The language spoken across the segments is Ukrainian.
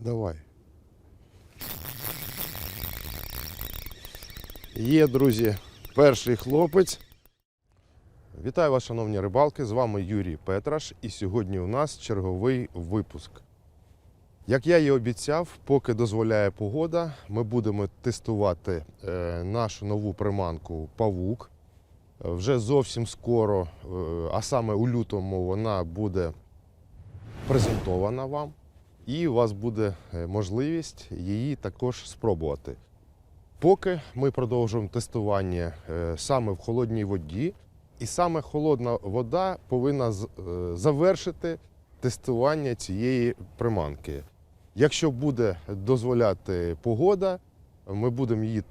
Давай. Є, друзі, перший хлопець. Вітаю вас, шановні рибалки! З вами Юрій Петраш, і сьогодні у нас черговий випуск. Як я і обіцяв, поки дозволяє погода, ми будемо тестувати е, нашу нову приманку Павук. Вже зовсім скоро, е, а саме у лютому, вона буде презентована вам, і у вас буде е, можливість її також спробувати. Поки ми продовжуємо тестування саме в холодній воді, і саме холодна вода повинна завершити тестування цієї приманки. Якщо буде дозволяти погода, ми будемо її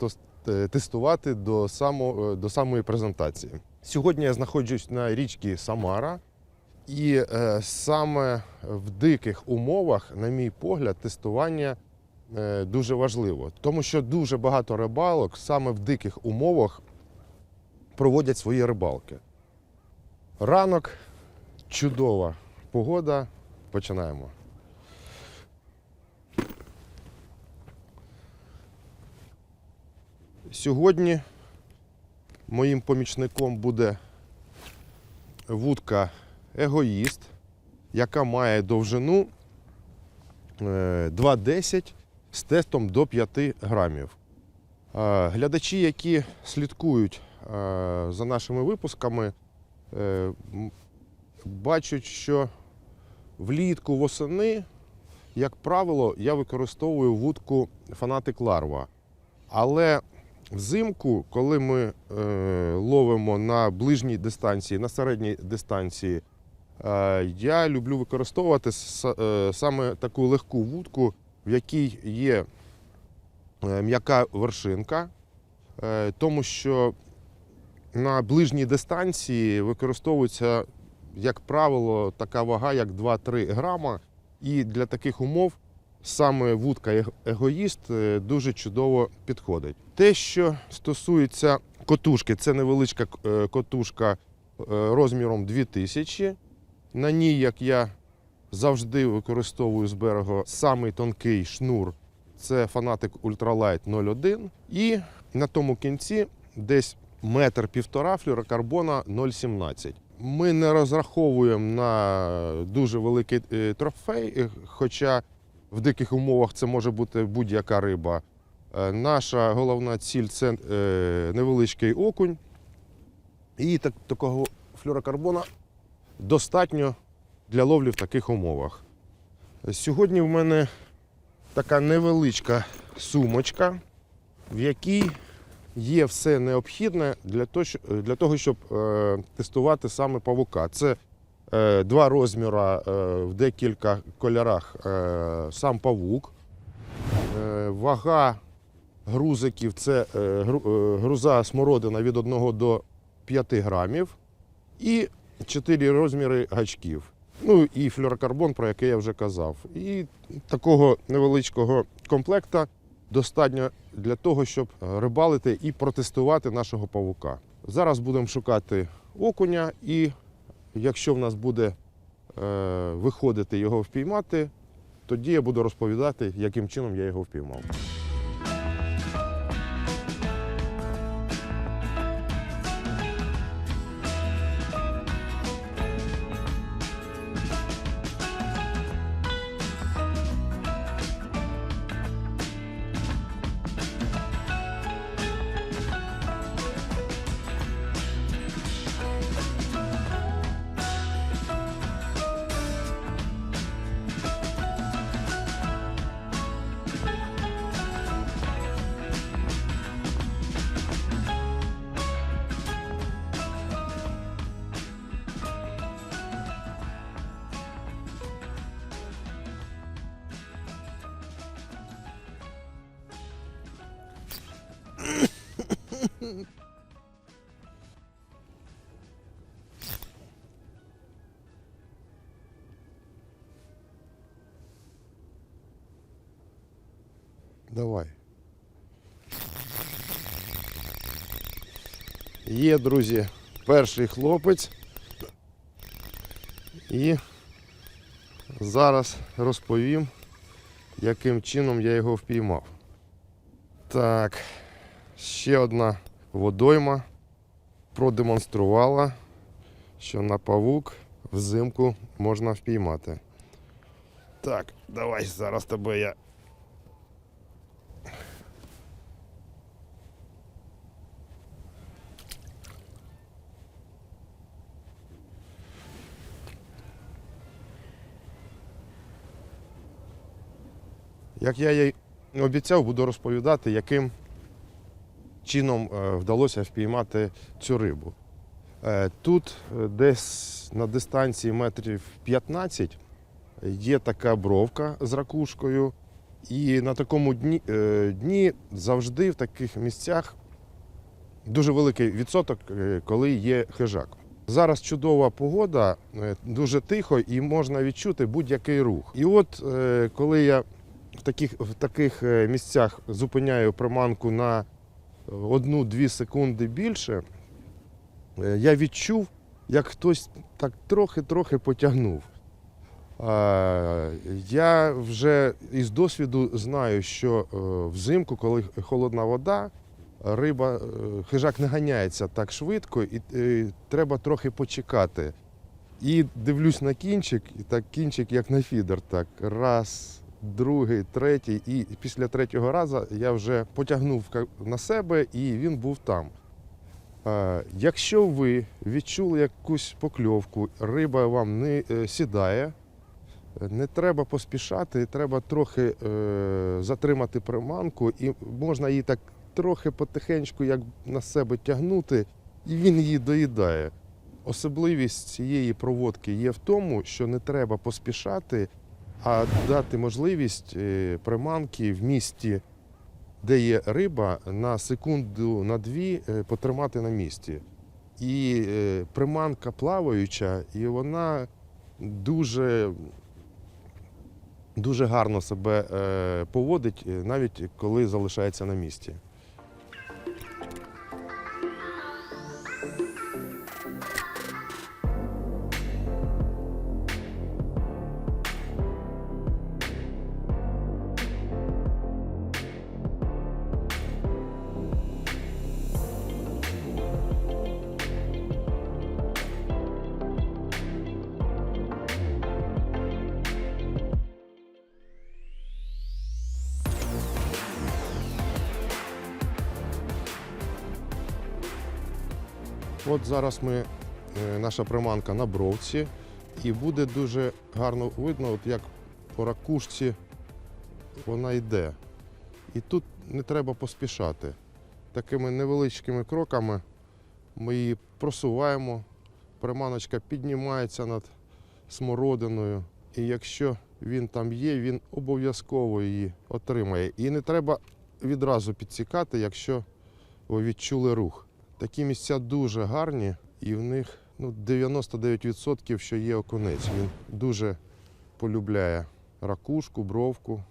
е, тестувати до, само, е, до самої презентації. Сьогодні я знаходжусь на річці Самара, і е, саме в диких умовах, на мій погляд, тестування е, дуже важливо, тому що дуже багато рибалок саме в диких умовах проводять свої рибалки. Ранок, чудова погода. Починаємо. Сьогодні моїм помічником буде вудка егоїст, яка має довжину е, 2,10 з тестом до 5 грамів. Е, Глядачі, які слідкують е, за нашими випусками, е, бачать, що влітку восени, як правило, я використовую вудку фанатик Ларва. Але взимку, коли ми е, ловимо на ближній дистанції, на середній дистанції, е, я люблю використовувати с- е, саме таку легку вудку, в якій є е, м'яка вершинка, е, тому що на ближній дистанції використовується, як правило, така вага, як 2-3 грама. І для таких умов саме вудка ег- егоїст е, дуже чудово підходить. Те, що стосується котушки, це невеличка е, котушка е, розміром 2000. На ній, як я завжди використовую з берега самий тонкий шнур це фанатик Ультралайт 01. І на тому кінці десь метр півтора флюрокарбона 0,17. Ми не розраховуємо на дуже великий е, трофей, хоча в диких умовах це може бути будь-яка риба. Е, Наша головна ціль це е, невеличкий окунь. І так, такого флюрокарбона достатньо для ловлі в таких умовах. Сьогодні в мене така невеличка сумочка, в якій є все необхідне для для того щоб е, тестувати саме павука. Це е, два розміри е, в декілька кольорах е, сам павук. Е, вага грузиків це е, е, груза смородина від 1 до 5 грамів. І чотири розміри гачків. Ну і флюрокарбон, про який я вже казав. І такого невеличкого комплекта достатньо для того, щоб рибалити і протестувати нашого павука. Зараз будемо шукати окуня, і якщо в нас буде е, виходити його впіймати, тоді я буду розповідати, яким чином я його впіймав. Давай. Є, друзі, перший хлопець. І зараз розповім, яким чином я його впіймав. Так, ще одна водойма продемонструвала, що на павук взимку можна впіймати. Так, давай зараз тебе я. Як я їй обіцяв, буду розповідати, яким чином е, вдалося впіймати цю рибу. Е, Тут е, десь на дистанції метрів 15 є така бровка з ракушкою. І на такому дні, дні завжди в таких місцях дуже великий відсоток, коли є хижак. Зараз чудова погода, дуже тихо і можна відчути будь-який рух. І от коли я в таких, в таких місцях зупиняю приманку на одну-дві секунди більше, е, я відчув, як хтось так трохи-трохи потягнув. Я вже із досвіду знаю, що е, взимку, коли холодна вода, риба, е, хижак не ганяється так швидко, і треба трохи почекати. І дивлюсь на кінчик, і так кінчик, як на фідер, так раз, другий, третій. І після третього разу я вже потягнув на себе, і він був там. Е, Якщо ви відчули якусь покльовку, риба вам не е, сідає, не треба поспішати, треба трохи е, затримати приманку, і можна її так трохи потихеньку як на себе тягнути, і він її доїдає. Особливість цієї проводки є в тому, що не треба поспішати, а дати можливість е, приманки в місті, де є риба, на секунду, на дві е, потримати на місці. І е, приманка плаваюча, і вона дуже, дуже гарно себе поводить, навіть коли залишається на місці. От зараз ми, е, наша приманка на бровці, і буде дуже гарно видно, от як по ракушці вона йде. І тут не треба поспішати. Такими невеличкими кроками ми її просуваємо, приманочка піднімається над смородиною. І якщо він там є, він обов'язково її отримає. І не треба відразу підсікати, якщо ви відчули рух. Такі місця дуже гарні, і в них ну, 99% що є окунець. Він дуже полюбляє ракушку, бровку.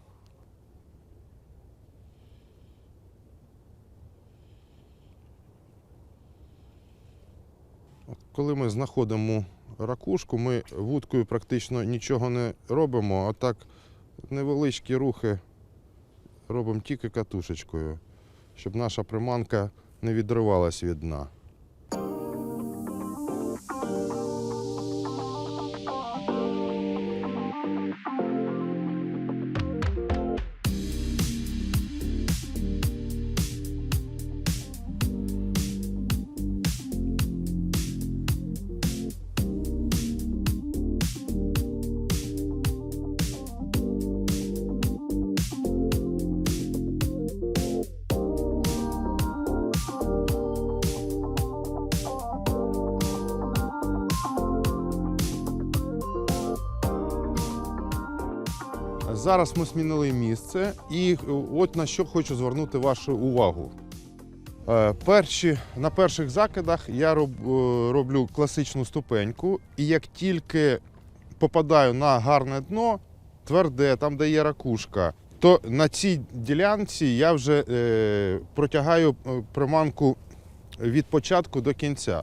Коли ми знаходимо ракушку, ми вудкою практично нічого не робимо, а так невеличкі рухи робимо тільки катушечкою, щоб наша приманка не відривалась від дна. Зараз ми змінили місце, і е, от на що хочу звернути вашу увагу. Е, Перші, на перших закидах я е, роблю класичну ступеньку, і як тільки попадаю на гарне дно, тверде, там де є ракушка, то на цій ділянці я вже протягаю приманку від початку до кінця.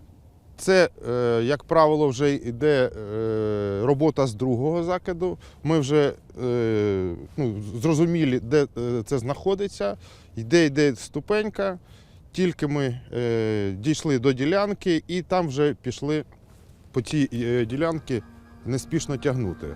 Це, е, як правило, вже йде е, робота з другого закиду. Ми вже е, ну, зрозуміли, де це знаходиться, йде йде ступенька. Тільки ми дійшли до ділянки і там вже пішли по цій ділянці неспішно тягнути.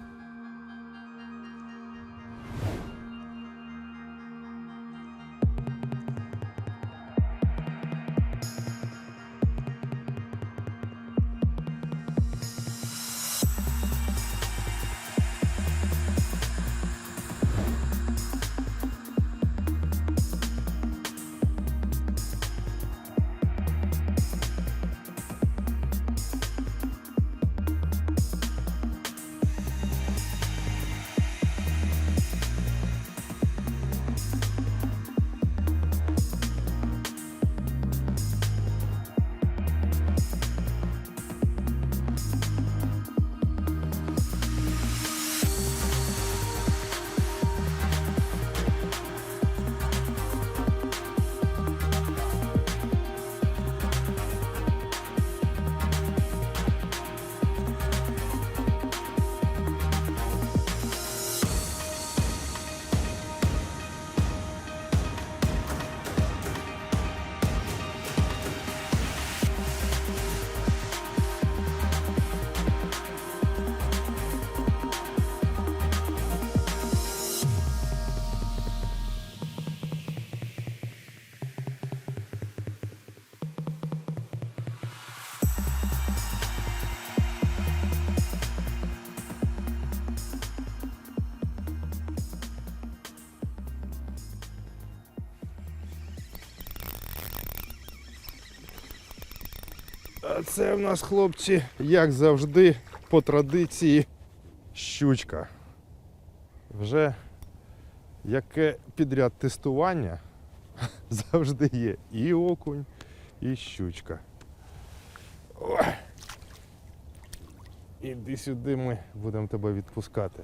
Це в нас, хлопці, як завжди, по традиції, щучка. Вже яке підряд тестування завжди є. І окунь, і щучка. Ой. Іди сюди, ми будемо тебе відпускати.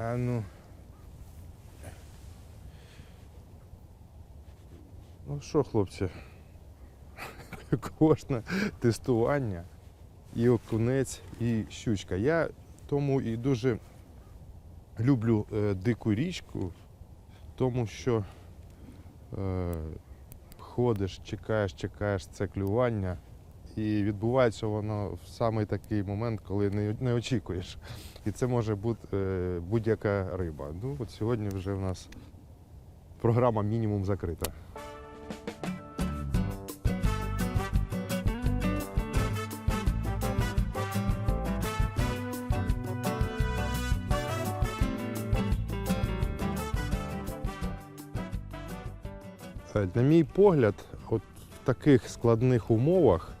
А ну. Ну що, хлопці, кожне тестування і окунець, і щучка. Я тому і дуже люблю е, дику річку, тому що е, ходиш, чекаєш, чекаєш це клювання, і відбувається воно в саме такий момент, коли не, не очікуєш. І це може бути е, будь-яка риба. Ну, от сьогодні вже в нас програма мінімум закрита. На мій погляд, от в таких складних умовах,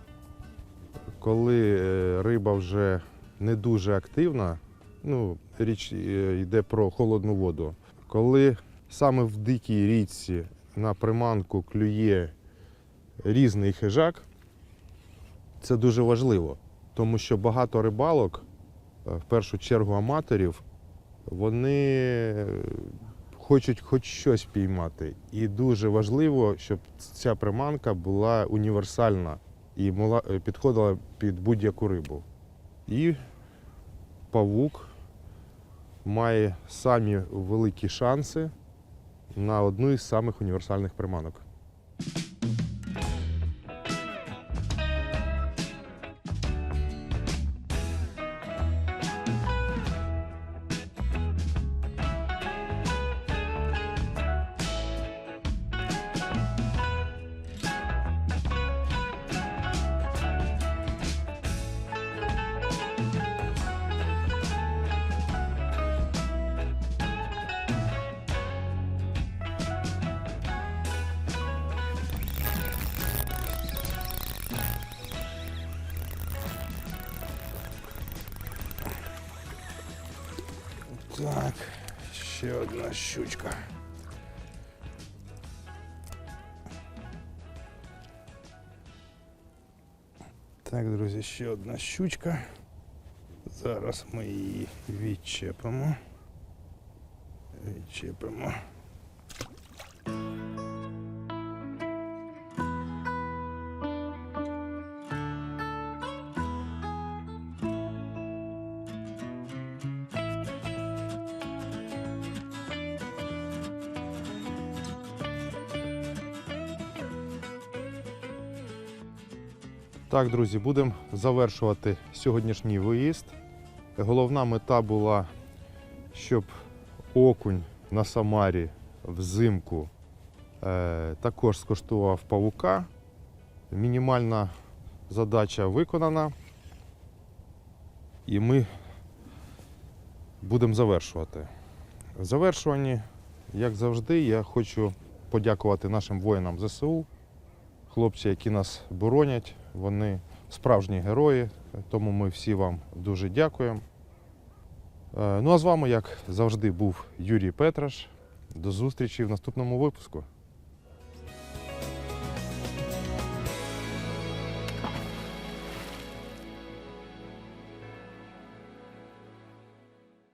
коли е, риба вже не дуже активна, ну, річ е, йде про холодну воду, коли саме в дикій річці на приманку клює різний хижак, це дуже важливо, тому що багато рибалок, е, в першу чергу аматорів, вони е, хочуть хоч щось піймати. І дуже важливо, щоб ця приманка була універсальна і е, підходила під будь-яку рибу. І павук має самі великі шанси на одну із самих універсальних приманок. Так, ще одна щучка. Так, друзі, ще одна щучка. Зараз ми її відчепимо. Відчепимо. Так, друзі, будемо завершувати сьогоднішній виїзд. Головна мета була, щоб окунь на Самарі взимку е, також скоштував павука. Мінімальна задача виконана. І ми будемо завершувати. В завершуванні, як завжди, я хочу подякувати нашим воїнам ЗСУ, хлопці, які нас боронять. Вони справжні герої, тому ми всі вам дуже дякуємо. Е, Ну а з вами, як завжди, був Юрій Петраш. До зустрічі в наступному випуску.